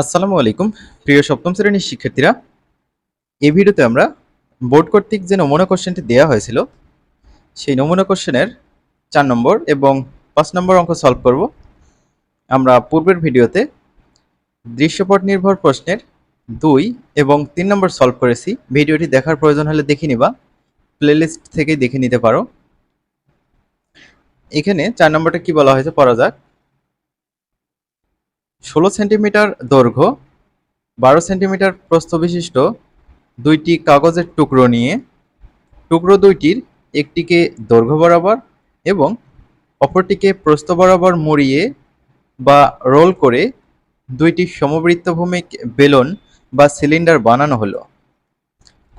আসসালামু আলাইকুম। প্রিয় সপ্তম শ্রেণির শিক্ষার্থীরা, এই ভিডিওতে আমরা বোর্ড কর্তৃক যে নমুনা কোশ্চেনটি দেওয়া হয়েছিল, সেই নমুনা কোশ্চেনের চার নম্বর এবং পাঁচ নম্বর অঙ্ক সলভ করব। আমরা পূর্বের ভিডিওতে দৃশ্যপট নির্ভর প্রশ্নের দুই এবং তিন নম্বর সলভ করেছি। ভিডিওটি দেখার প্রয়োজন হলে দেখে নিবা, প্লেলিস্ট থেকেই দেখে নিতে পারো। এখানে চার নম্বরটা কি বলা হয়েছে? পড়া যাক। ষোলো সেন্টিমিটার দৈর্ঘ্য, বারো সেন্টিমিটার প্রস্থ বিশিষ্ট দুইটি কাগজের টুকরো নিয়ে, টুকরো দুইটির একটিকে দৈর্ঘ্য বরাবর এবং অপরটিকে প্রস্থ বরাবর মুড়িয়ে বা রোল করে দুইটি সমবৃত্তভূমিক বেলুন বা সিলিন্ডার বানানো হলো।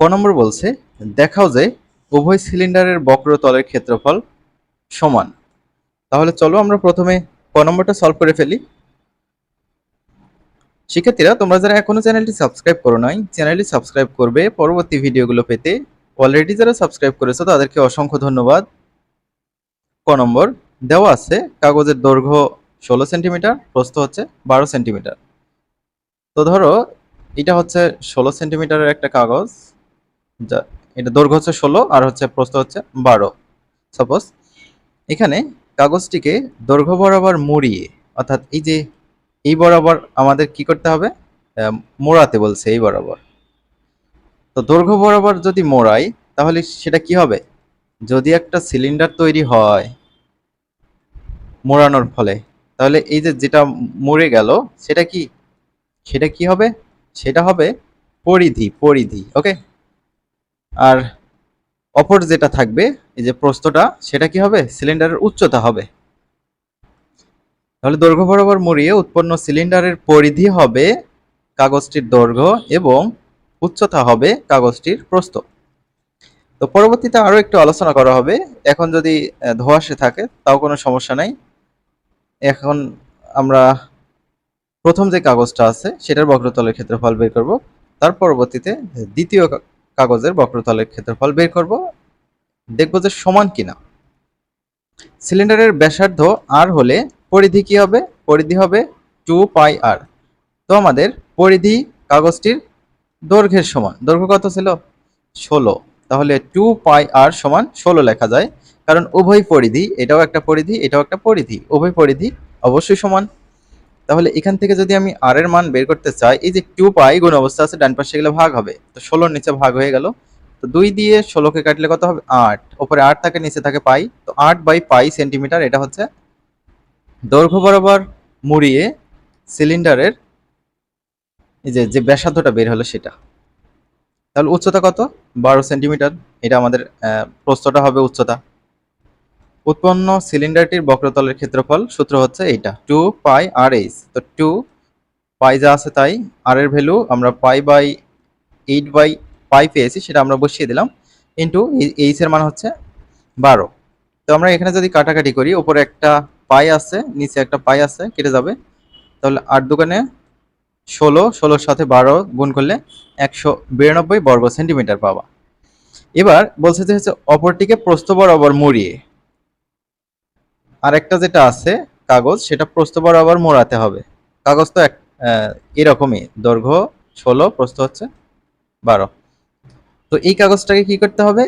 ক নম্বর বলছে, দেখাও যে উভয় সিলিন্ডারের বক্রতলের ক্ষেত্রফল সমান। তাহলে চলো আমরা প্রথমে ক নম্বরটা সলভ করে ফেলি। শিক্ষার্থীরা, তোমরা যারা এখনও চ্যানেলটি সাবস্ক্রাইব করো নাই, চ্যানেলটি সাবস্ক্রাইব করবে। পরবর্তী ভিডিওগুলো পেতে অলরেডি যারা সাবস্ক্রাইব করেছ, তাদেরকে অসংখ্য ধন্যবাদ। ক নম্বর, দেওয়া আছে কাগজের দৈর্ঘ্য ষোলো সেন্টিমিটার, প্রস্থ হচ্ছে বারো সেন্টিমিটার। তো ধরো, এটা হচ্ছে ষোলো সেন্টিমিটারের একটা কাগজ, যা, এটা দৈর্ঘ্য হচ্ছে ষোলো আর হচ্ছে প্রস্থ হচ্ছে বারো। সাপোজ এখানে কাগজটিকে দৈর্ঘ্য বরাবর মুড়িয়ে, অর্থাৎ এই যে এই বরাবর আমাদের কি করতে হবে? মোড়াতে বলছে এই বরাবর। তো দৈর্ঘ্য বরাবর যদি মোড়াই, তাহলে সেটা কি হবে? যদি একটা সিলিন্ডার তৈরি হয় মোড়ানোর ফলে, তাহলে এই যে যেটা মরে গেল, সেটা কি? সেটা কি হবে? সেটা হবে পরিধি পরিধি ওকে আর অপর যেটা থাকবে, এই যে প্রস্তটা সেটা কি হবে? সিলিন্ডারের উচ্চতা হবে। তাহলে দৈর্ঘ্য বরাবর মুড়িয়ে উৎপন্ন সিলিন্ডারের পরিধি হবে কাগজটির দৈর্ঘ্য এবং উচ্চতা হবে কাগজটির প্রস্থ। তো পরবর্তীতে আরও একটু আলোচনা করা হবে। এখন যদি ধোঁয়াশে থাকে, তাও কোনো সমস্যা নাই। এখন আমরা প্রথম যে কাগজটা আছে, সেটার বক্রতলের ক্ষেত্রফল বের করব। তার পরবর্তীতে দ্বিতীয় কাগজের বক্রতলের ক্ষেত্রফল বের করব। দেখব যে সমান কিনা। সিলিন্ডারের ব্যাসার্ধ আর হলে পরিধি কি হবে? পরিধি হবে টু পাই আর তো আমাদের পরিধি কাগজটির দৈর্ঘ্যের সমান। দৈর্ঘ্য কত ছিল? ষোলো। তাহলে টু পাই আর সমান ষোলো লেখা যায়। কারণ উভয় পরিধি, এটাও একটা পরিধি, এটাও একটা পরিধি। উভয় পরিধি অবশ্যই সমান। তাহলে এখান থেকে যদি আমি আর এর মান বের করতে চাই, এই যে টু পাই গুণ অবস্থা আছে, ডান পাশে গেলে ভাগ হবে। তো ষোলোর নিচে ভাগ হয়ে গেল। তো দুই দিয়ে ষোলোকে কাটলে কত হবে? আট। ওপরে আট থাকে, নিচে থাকে পাই তো আট বাই পাই সেন্টিমিটার এটা হচ্ছে দৈর্ঘ্য বরাবর মুড়িয়ে সিলিন্ডারের এই যে যে ব্যাসার্ধটা বের হলো সেটা। তাহলে উচ্চতা কত? বারো সেন্টিমিটার। এটা আমাদের আহ, প্রস্থটা হবে উচ্চতা। উৎপন্ন সিলিন্ডারটির বক্রতলের ক্ষেত্রফল সূত্র হচ্ছে এইটা। Two pi r H. তো টু পাই যা আছে তাই আর এর ভ্যালু আমরা pi by eight by pi পেয়েছি সেটা আমরা বসিয়ে দিলাম। ইন্টু এইচ এর মান হচ্ছে বারো। তো আমরা এখানে যদি কাটাকাটি করি ওপরে একটা পাই আছে, নিচে একটা পাই আছে, কেটে যাবে। তাহলে আট দোকানে ষোলো, ষোলোর সাথে বারো গুণ করলে একশো বিরানব্বই বর্গ সেন্টিমিটার পাবা। এবার বলছে যে হচ্ছে অপরটিকে প্রস্থ বরাবর মুড়িয়ে। আর একটা যেটা আছে, কাগজ, সেটা প্রস্থ বরাবর মোড়াতে হবে। কাগজ তো এক এরকমই। দৈর্ঘ্য ষোলো, প্রস্থ হচ্ছে বারো। তো এই কাগজটাকে কি করতে হবে?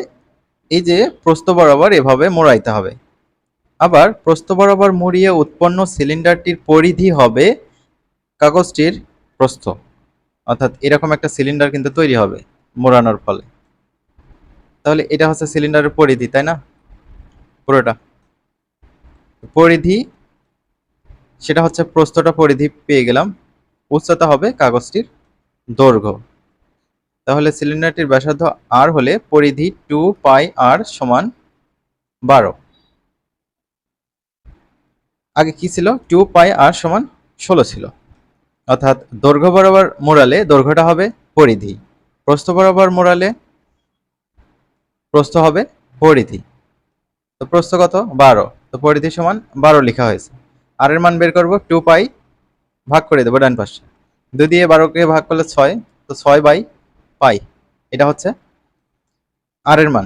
এই যে প্রস্থ বরাবর এভাবে মোড়াইতে হবে। আবার প্রস্থ বরাবর মুড়িয়ে উৎপন্ন সিলিন্ডারটির পরিধি হবে কাগজটির প্রস্থ। অর্থাৎ এরকম একটা সিলিন্ডার কিন্তু তৈরি হবে মোড়ানোর ফলে। তাহলে এটা হচ্ছে সিলিন্ডারের পরিধি, তাই না? পুরোটা। পরিধি, সেটা হচ্ছে প্রস্থটা পরিধি পেয়ে গেলাম। উচ্চতা হবে কাগজটির দৈর্ঘ্য। তাহলে সিলিন্ডারটির ব্যাসার্ধ আর হলে পরিধি টু পাই আর সমান বারো। আগে কি ছিল? টু পাই আর সমান ষোলো ছিল। অর্থাৎ দৈর্ঘ্য বরাবর মোড়ালে দৈর্ঘ্যটা হবে পরিধি। প্রস্থ বরাবর মোড়ালে প্রস্থ হবে পরিধি। তো প্রস্থ কত? বারো। তো পরিধি সমান বারো লেখা হয়েছে। আর এর মান বের করব? টু পাই ভাগ করে দেবো ডান পাশে। দুই দিয়ে বারোকে ভাগ করলে ছয়। তো ছয় বাই পাই। এটা হচ্ছে আর এর মান।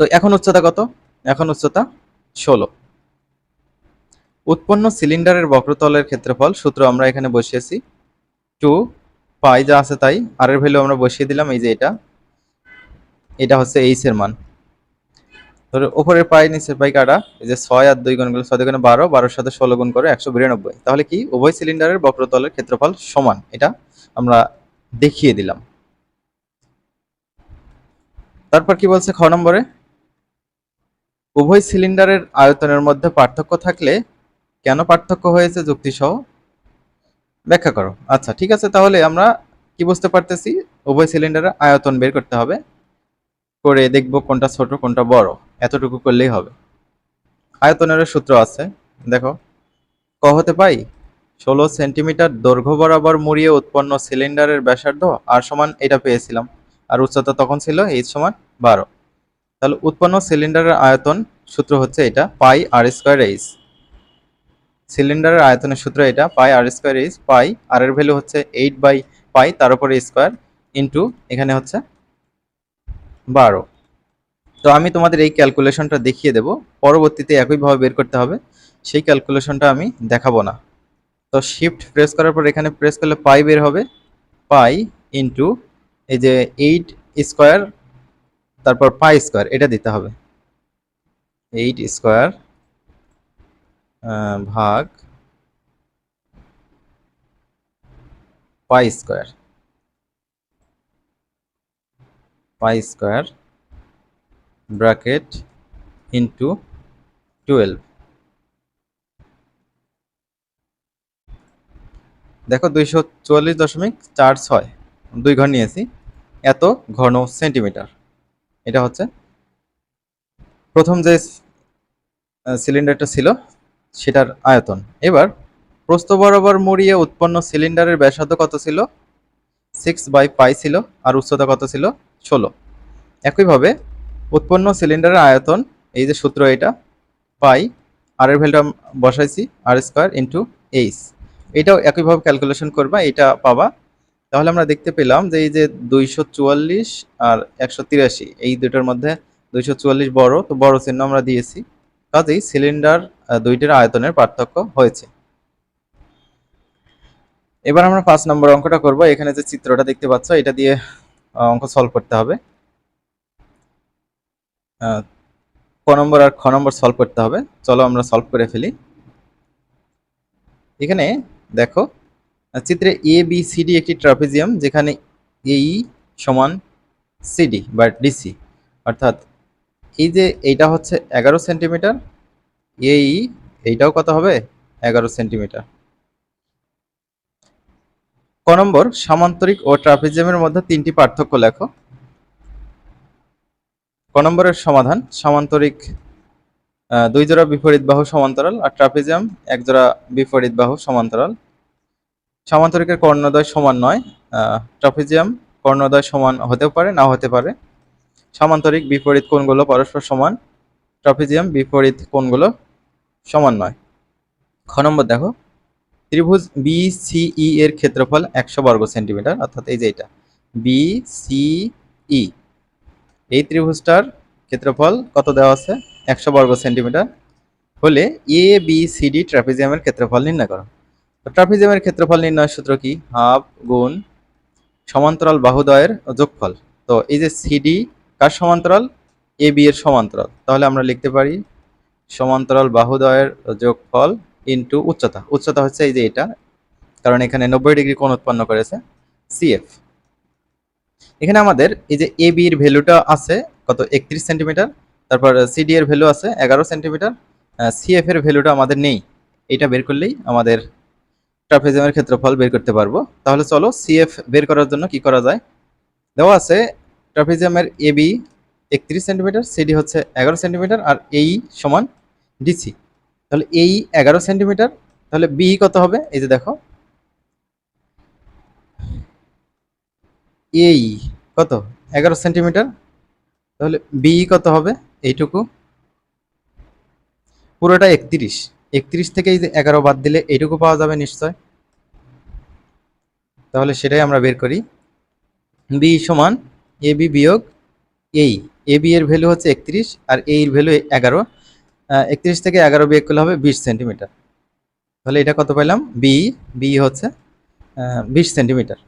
তো এখন উচ্চতা কত? এখন উচ্চতা ষোলো। উৎপন্ন সিলিন্ডারের বক্রতলের ক্ষেত্রফল, সূত্র আমরা এখানে বসিয়েছি। টু, পাই যা আছে তাই। আর এর ভ্যালু আমরা বসিয়ে দিলাম, এই যে এটা। এটা হচ্ছে এইচ এর মান। ধরো, উপরের পাই, নিচের পাই কাটা। এই যে ছয় আর দুই গুণ ছয় গুণে বারো, বারোর সাথে ষোলো গুণ করে একশো বিরানব্বই। তাহলে কি? উভয় সিলিন্ডারের বক্রতলের ক্ষেত্রফল সমান। এটা আমরা দেখিয়ে দিলাম। তারপর কি বলছে খ নম্বরে? উভয় সিলিন্ডারের আয়তনের মধ্যে পার্থক্য থাকলে কেন পার্থক্য হয়েছে যুক্তি সহ ব্যাখ্যা করো। আচ্ছা ঠিক আছে, তাহলে আমরা কি বুঝতে পারতেছি? উভয় সিলিন্ডারের আয়তন বের করতে হবে। করে দেখব কোনটা ছোট, কোনটা বড়। এতটুকু করলেই হবে। আয়তনের সূত্র আছে। দেখো, ক হতে পাই? ষোলো সেন্টিমিটার দৈর্ঘ্য বরাবর মুড়িয়ে উৎপন্ন সিলিন্ডারের ব্যাসার্ধ আর সমান এটা পেয়েছিলাম। আর উচ্চতা তখন ছিল এইচ সমান বারো। তাহলে উৎপন্ন সিলিন্ডারের আয়তন সূত্র হচ্ছে এটা পাই আর স্কোয়ার এইচ সিলিন্ডারের আয়তনের সূত্র এটা, পাই আর স্কোয়ার ইজ পাই আর এর ভ্যালু হচ্ছে এইট বাই পাই, তার উপরে স্কোয়ার ইন্টু এখানে হচ্ছে বারো। তো আমি তোমাদের এই ক্যালকুলেশনটা দেখিয়ে দেব, পরবর্তীতে একইভাবে বের করতে হবে, সেই ক্যালকুলেশনটা আমি দেখাবো না। তো শিফট প্রেস করার পর এখানে প্রেস করলে পাই বের হবে, পাই ইন্টু এই যে এইট স্কোয়ার তারপর পাই স্কোয়ার এটা দিতে হবে। এইট স্কোয়ার ভাগ pi square. Pi square bracket into twelve. দেখো দুইশো চুয়াল্লিশ দশমিক চার ছয়, দুই ঘর নিয়েছি, এত ঘন সেন্টিমিটার। এটা হচ্ছে প্রথম যে সিলিন্ডারটা ছিল সেটার আয়তন। এবার, প্রস্থ বরাবর মুড়িয়ে উৎপন্ন সিলিন্ডারের ব্যাসার্ধ কত ছিল? সিক্স বাই পাই ছিল, আর উচ্চতা কত ছিল? ষোলো। একইভাবে, উৎপন্ন সিলিন্ডারের আয়তন, এই যে সূত্র এটা পাই আর এর ভ্যালুটা বসাইছি আর স্কোয়ার ইন্টু এইচ এটাও একইভাবে ক্যালকুলেশন করবা, এটা পাবা। তাহলে আমরা দেখতে পেলাম যে এই যে দুইশো চুয়াল্লিশ আর একশো তিরাশি, এই দুটোর মধ্যে দুইশো চুয়াল্লিশ বড়, তো বড় চিহ্ন আমরা দিয়েছি। কাজেই সিলিন্ডার দুইটির আয়তনের পার্থক্য হয়েছে। এবার আমরা পাঁচ নম্বর অঙ্কটা করব। এখানে যে চিত্রটা দেখতে পাচ্ছ, এটা দিয়ে অঙ্ক সলভ করতে হবে। ক নম্বর আর খ নম্বর সলভ করতে হবে। চলো আমরা সলভ করে ফেলি। এখানে দেখো চিত্রে এ বি সিডি একটি ট্রাপিজিয়াম যেখানে এই সমান সিডি বা ডিসি অর্থাৎ এই যে এইটা হচ্ছে এগারো সেন্টিমিটার, এই এইটাও কত হবে? এগারো সেন্টিমিটার। ক নম্বর, সামান্তরিক ও ট্রাপিজিয়ামের মধ্যে তিনটি পার্থক্য লেখো। ক নম্বরের সমাধান, সামান্তরিক দুই জোড়া বিপরীত বাহু সমান্তরাল আর ট্রাপিজিয়াম এক জোড়া বিপরীত বাহু সমান্তরাল। সামান্তরিকের কর্ণদ্বয় সমান নয় ট্রাপিজিয়াম কর্ণদ্বয় সমান হতেও পারে না হতে পারে। সামান্তরিক বিপরীত কোণগুলো পরস্পর সমান, ট্রাপিজিয়াম বিপরীত কোণগুলো সমান নয়। খ নম্বর দেখো, ত্রিভুজ বি সিই এর ক্ষেত্রফল একশো বর্গ সেন্টিমিটার, অর্থাৎ এই যে এটা বি সিই এই ত্রিভুজটার ক্ষেত্রফল কত দেওয়া আছে? একশো বর্গ সেন্টিমিটার। হলে এ বি সি ডি ট্রাপিজিয়ামের ক্ষেত্রফল নির্ণয় করো। তো ক্ষেত্রফল নির্ণয় সূত্র কি? হাফ গুণ সমান্তরাল বাহুদয়ের যোগফল। তো এই যে সিডি কার সমান্তরাল? এ, বি এর সমান্তরাল। তাহলে আমরা লিখতে পারি সমান্তরাল বাহুদয়ের যোগফল ইন্টু উচ্চতা। উচ্চতা হচ্ছে এই যে এটা, কারণ এখানে নব্বই ডিগ্রি কোণ উৎপন্ন করেছে সিএফ এখানে আমাদের এই যে এ, বি এর ভ্যালুটা আছে কত? একত্রিশ সেন্টিমিটার। তারপর সিডি এর ভ্যালু আছে এগারো সেন্টিমিটার। সিএফ এর ভ্যালুটা আমাদের নেই। এটা বের করলেই আমাদের ট্রাফেজিয়ামের ক্ষেত্রফল বের করতে পারব। তাহলে চলো সিএফ বের করার জন্য কি করা যায়? দেওয়া আছে ট্রাফেজিয়ামের এ বি একত্রিশ সেন্টিমিটার সিডি হচ্ছে এগারো সেন্টিমিটার আর এই সমান ডিসি তাহলে এই এগারো সেন্টিমিটার, তাহলে বি কত হবে? এই যে দেখো। এই কত? এগারো সেন্টিমিটার, তাহলে বি কত হবে? এইটুকু। পুরোটা একত্রিশ। একত্রিশ থেকে এই যে এগারো বাদ দিলে এইটুকু পাওয়া যাবে নিশ্চয়। তাহলে সেটাই আমরা বের করি। বি সমান এ বি বিয়োগ এই। এ বি এর ভ্যালু হচ্ছে একত্রিশ আর এর ভ্যালু এগারো। একত্রিশ থেকে এগারো বিয়োগ করলে হবে বিশ সেন্টিমিটার তাহলে এটা কত পেলাম বি বি হচ্ছে বিশ সেন্টিমিটার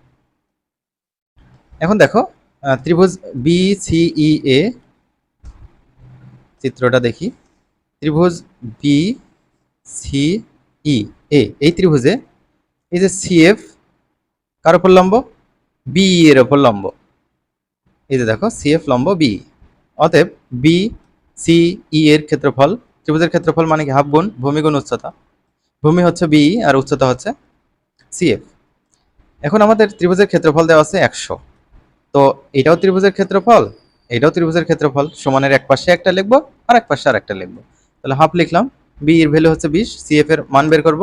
এখন দেখো ত্রিভুজ বি সিই এ চিত্রটা দেখি। ত্রিভুজ বি সি ই এ এই ত্রিভুজে এই যে সিএফ কার উপর লম্ব? বি এর উপর লম্ব। এই যে দেখো সিএফ লম্ব বি অতএব বি সি ই এর ক্ষেত্রফল, ত্রিভুজের ক্ষেত্রফল মানে কি? হাফ গুণ, ভূমি গুণ উচ্চতা। ভূমি হচ্ছে বি আর উচ্চতা হচ্ছে সিএফ এখন আমাদের ত্রিভুজের ক্ষেত্রফল দেওয়া আছে একশো। তো এটাও ত্রিভুজের ক্ষেত্রফল, এটাও ত্রিভুজের ক্ষেত্রফল, সমানের এক পাশে একটা লিখব আর এক পাশে আর একটা লিখব। তাহলে হাফ লিখলাম বি এর ভ্যালু হচ্ছে বিশ সিএফ এর মান বের করব,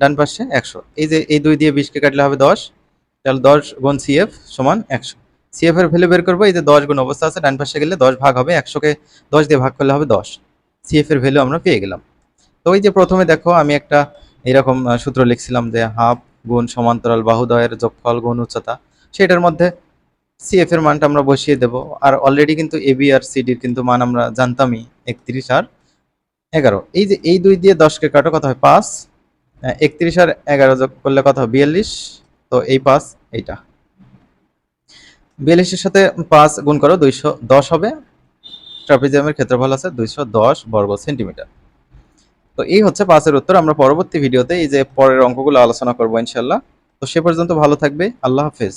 ডান পাশে একশো। এই যে এই দুই দিয়ে বিশকে কাটলে হবে দশ, তাহলে দশ গুণ সিএফ সমান একশো। সিএফ এর ভ্যালু বের করব, এই যে দশ গুণ অবস্থা আছে, ডান পাশে গেলে দশ ভাগ হবে একশোকে দশ দিয়ে ভাগ করলে হবে দশ। সিএফ এর ভ্যালু আমরা পেয়ে গেলাম। তো ওই যে প্রথমে দেখো, আমি একটা এরকম সূত্র লিখছিলাম যে হাফ গুণ সমান্তরাল বাহুদয়ের যোগফল গুণ উচ্চতা, সেটার মধ্যে সিএফ এর মানটা আমরা বসিয়ে দেব। আর অলরেডি কিন্তু এবি আর সিডির কিন্তু মান আমরা জানতামই, একত্রিশ আর এগারো। এই যে এই দুই দিয়ে দশকে কাটো, কত হয়? পাঁচ। একত্রিশ আর এগারো যোগ করলে কত হয়? বিয়াল্লিশ। তো এই পাঁচ, এইটা। বিয়াল্লিশের সাথে পাঁচ গুণ করো, দুইশো দশ হবে। ট্রাপিজিয়ামের ক্ষেত্রফল আছে দুইশো দশ বর্গ সেন্টিমিটার। তো এই হচ্ছে পাঁচের উত্তর। আমরা পরবর্তী ভিডিওতে এই যে পরের অঙ্কগুলো আলোচনা করব ইনশাল্লাহ। তো সে পর্যন্ত ভালো থাকবে। আল্লাহ হাফেজ।